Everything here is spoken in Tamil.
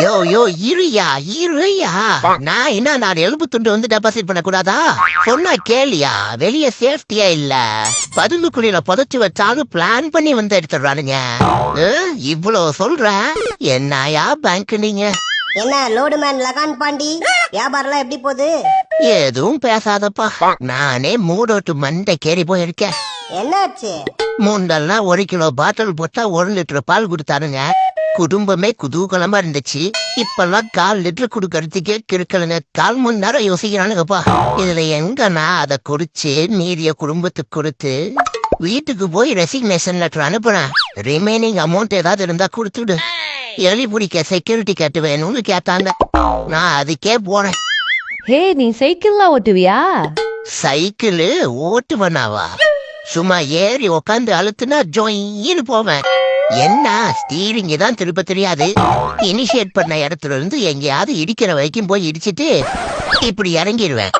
யோ யோ இருயா இருயா. நான் என்ன நான் எலும்பு துண்டு வந்து டெபாசிட் பண்ணக்கூடாதா? சொன்னா கேளியா? வெளிய சேஃப்டியா இல்ல. பதுங்குக்குழியில புதைச்சு வச்சாலும் பிளான் பண்ணி வந்து எடுத்துடுறானுங்க. இவ்வளவு சொல்றேன் என்னயா பேங்க் நீங்க? என்ன லோடு மேன் லகான் பாண்டி? வியாபாரம்லாம் எப்படி போகுது? எதுவும் பேசாதப்பா. நானே மூடோட்டு மண்டை கேறி போயிருக்கேன். என்னாச்சு? மூண்டெல்லாம் ஒரு கிலோ பாட்டில் போட்டா ஒரு லிட்டர் பால் கொடுத்தாருங்க குடும்பமே குதூகலமா இருந்துச்சு. இப்பெல்லாம் கால் லிட்டர் கொடுக்கறதுக்கே கிறுக்கலுங்க கால் மணி நேரம் யோசிக்கிறானுங்கப்பா. இதுல எங்க நான் அதை குடிச்சு மீதிய குடும்பத்துக்கு கொடுத்து வீட்டுக்கு போய் ரெசிக்னேஷன் லெட்டர் அனுப்புறேன் ரிமைனிங் அமௌண்ட் ஏதாவது இருந்தா கொடுத்துடு எலி பிடிக்க செக்யூரிட்டி கேட்டு வேணும்னு கேட்டாங்க. நான் அதுக்கே போறேன். ஹே நீ சைக்கிள்லாம் ஓட்டுவியா? சைக்கிள் ஓட்டுவனாவா? சும்மா ஏறி உக்காந்து அழுத்துனா ஜொயின்னு போவேன். என்ன ஸ்டீரிங் தான் திருப்ப தெரியாது? இனிஷியேட் பண்ண இடத்துல இருந்து எங்கேயாவது இடிக்கிற வரைக்கும் போய் இடிச்சிட்டு இப்படி இறங்கிடுவேன்